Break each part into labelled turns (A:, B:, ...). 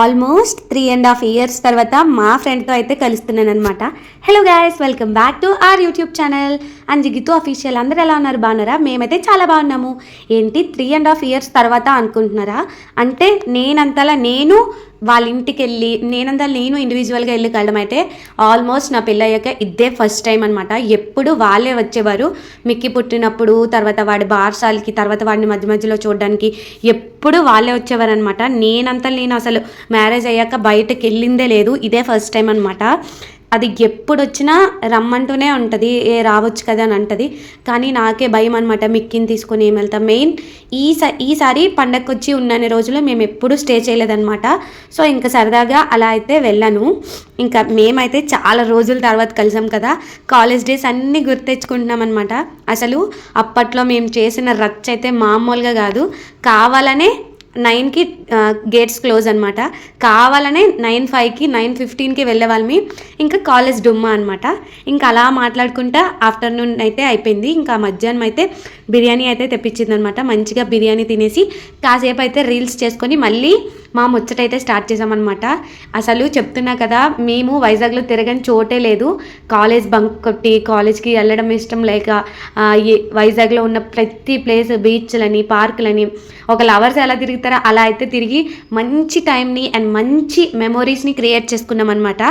A: Almost three and half years తర్వాత మా ఫ్రెండ్తో అయితే కలుస్తున్నాను అనమాట hello guys welcome back to our YouTube channel Anjigitu official అందరు ఎలా ఉన్నారు? బాగున్నారా? మేమైతే చాలా బాగున్నాము. ఏంటి? త్రీ అండ్ హాఫ్ ఇయర్స్ తర్వాత అనుకుంటున్నారా? అంటే నేనంతలా నేను వాళ్ళ ఇంటికి వెళ్ళి నేనంతా నేను ఇండివిజువల్గా వెళ్ళి కలడం అయితే ఆల్మోస్ట్ నా పెళ్ళయ్యాక ఇదే ఫస్ట్ టైం అనమాట ఎప్పుడు వాళ్ళే వచ్చేవారు. మిక్కి పుట్టినప్పుడు తర్వాత వాడి బార్సాలకి తర్వాత వాడిని మధ్య మధ్యలో చూడడానికి ఎప్పుడు వాళ్ళే వచ్చేవారనమాట నేనంతా నేను అసలు మ్యారేజ్ అయ్యాక బయటకు వెళ్ళిందే లేదు. ఇదే ఫస్ట్ టైం అనమాట అది ఎప్పుడు వచ్చినా రమ్మంటూనే ఉంటుంది ఏ రావచ్చు కదా అని అంటది. కానీ నాకే భయం అనమాట మిక్కిని తీసుకొని ఏం వెళ్తాం. మెయిన్ ఈ ఈసారి పండగకి వచ్చి ఉన్నన్ని రోజులు మేము ఎప్పుడూ స్టే చేయలేదన్నమాట. సో ఇంకా సరదాగా అలా అయితే వెళ్ళాను. ఇంకా మేమైతే చాలా రోజుల తర్వాత కలిసాం కదా. కాలేజ్ డేస్ అన్నీ గుర్తెచ్చుకుంటున్నాం అనమాట అసలు అప్పట్లో మేము చేసిన రచ్చ అయితే మామూలుగా కాదు. కావాలనే నైన్కి గేట్స్ క్లోజ్ అనమాట కావాలనే నైన్ ఫైవ్కి నైన్ ఫిఫ్టీన్కి వెళ్ళే వాళ్ళమి. ఇంకా కాలేజ్ డుమ్మా అనమాట ఇంకా అలా మాట్లాడుకుంటా ఆఫ్టర్నూన్ అయితే అయిపోయింది. ఇంకా మధ్యాహ్నం అయితే బిర్యానీ అయితే తెప్పించింది అనమాట మంచిగా బిర్యానీ తినేసి కాసేపు అయితే రీల్స్ చేసుకొని మళ్ళీ మా ముచ్చటైతే స్టార్ట్ చేసామన్నమాట. అసలు చెప్తున్నా కదా మేము వైజాగ్లో తిరగని చోటే లేదు. కాలేజ్ బంక్ కొట్టి కాలేజ్కి వెళ్ళడం ఇష్టం లేక వైజాగ్లో ఉన్న ప్రతి ప్లేస్ బీచ్లని పార్కులని ఒక లవర్స్ ఎలా తిరుగుతారో అలా అయితే తిరిగి మంచి టైంని అండ్ మంచి మెమొరీస్ని క్రియేట్ చేసుకున్నాం అనమాట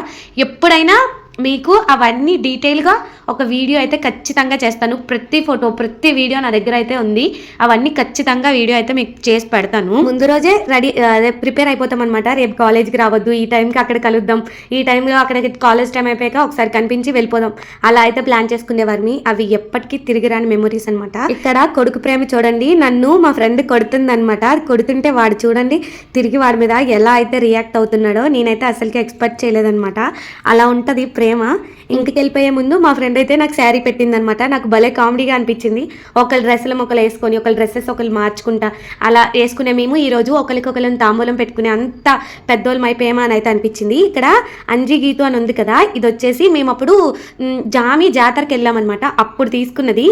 A: ఎప్పుడైనా మీకు అవన్నీ డీటెయిల్గా ఒక వీడియో అయితే ఖచ్చితంగా చేస్తాను. ప్రతి ఫోటో ప్రతి వీడియో నా దగ్గర అయితే ఉంది. అవన్నీ ఖచ్చితంగా వీడియో అయితే మీకు చేసి పెడతాను. ముందు రోజే రెడీ అదే ప్రిపేర్ అయిపోతాం అనమాట రేపు కాలేజ్కి రావద్దు ఈ టైంకి అక్కడ కలుద్దాం. ఈ టైంలో అక్కడికి కాలేజ్ టైం అయిపోయాక ఒకసారి కనిపించి వెళ్ళిపోదాం. అలా అయితే ప్లాన్ చేసుకునేవారిని. అవి ఎప్పటికీ తిరిగిరాని మెమొరీస్ మెమరీస్ అనమాట ఇక్కడ కొడుకు ప్రేమ చూడండి. నన్ను మా ఫ్రెండ్ కొడుతుందనమాట కొడుతుంటే వాడు చూడండి తిరిగి వాడి మీద ఎలా అయితే రియాక్ట్ అవుతున్నాడో నేనైతే అసలుకి ఎక్స్పెక్ట్ చేయలేదనమాట అలా ఉంటుంది ప్రేమ. ఇంటికి వెళ్ళిపోయే ముందు మా ఫ్రెండ్ అయితే నాకు శారీ పెట్టిందనమాట. నాకు భలే కామెడీగా అనిపించింది. ఒకళ్ళ డ్రెస్సులు ఒకళ్ళు వేసుకొని ఒకళ్ళ డ్రెస్సెస్ ఒకళ్ళు మార్చుకుంటా అలా వేసుకునే మేము ఈరోజు ఒకరికొకరిని తాంబూలం పెట్టుకునే అంత పెద్దోళ్ళం అయిపోయామా అని అయితే అనిపించింది. ఇక్కడ అంజీ గీతు అని ఉంది కదా ఇది వచ్చేసి మేము అప్పుడు జామి జాతరకి వెళ్ళామన్నమాట అప్పుడు తీసుకున్నది.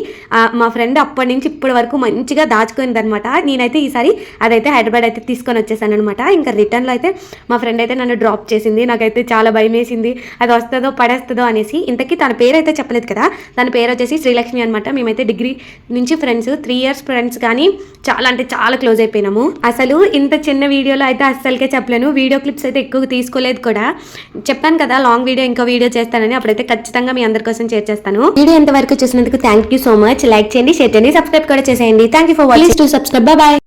A: మా ఫ్రెండ్ అప్పటి నుంచి ఇప్పటి వరకు మంచిగా దాచుకుంది అనమాట నేనైతే ఈసారి అదైతే హైదరాబాద్ అయితే తీసుకొని వచ్చేసాను అనమాట ఇంకా రిటర్న్లో అయితే మా ఫ్రెండ్ అయితే నన్ను డ్రాప్ చేసింది. నాకైతే చాలా భయం వేసింది అది వస్తుందో పడేస్తుందో అనేసి ఇంతకీ తన పేరు అయితే చెప్పలేదు కదా. తన పేరు వచ్చేసి శ్రీలక్ష్మి అనమాట మేమైతే డిగ్రీ నుంచి ఫ్రెండ్స్ త్రీ ఇయర్స్ ఫ్రెండ్స్ కానీ చాలా అంటే చాలా క్లోజ్ అయిపోయినాము. అసలు ఇంత చిన్న వీడియోలో అయితే అస్సలకే చెప్పలేను. వీడియో క్లిప్స్ అయితే ఎక్కువ తీసుకోలేదు కూడా. చెప్పాను కదా లాంగ్ వీడియో ఇంకో వీడియో చేస్తానని. అప్పుడైతే ఖచ్చితంగా మీ అందరి కోసం షేర్ చేస్తాను. వీడియో ఎంతవరకు చూసినందుకు thank you so much like చేయండి షేర్ చేయండి సబ్స్క్రైబ్ కూడా చేసేయండి. Thank you for watching to subscribe bye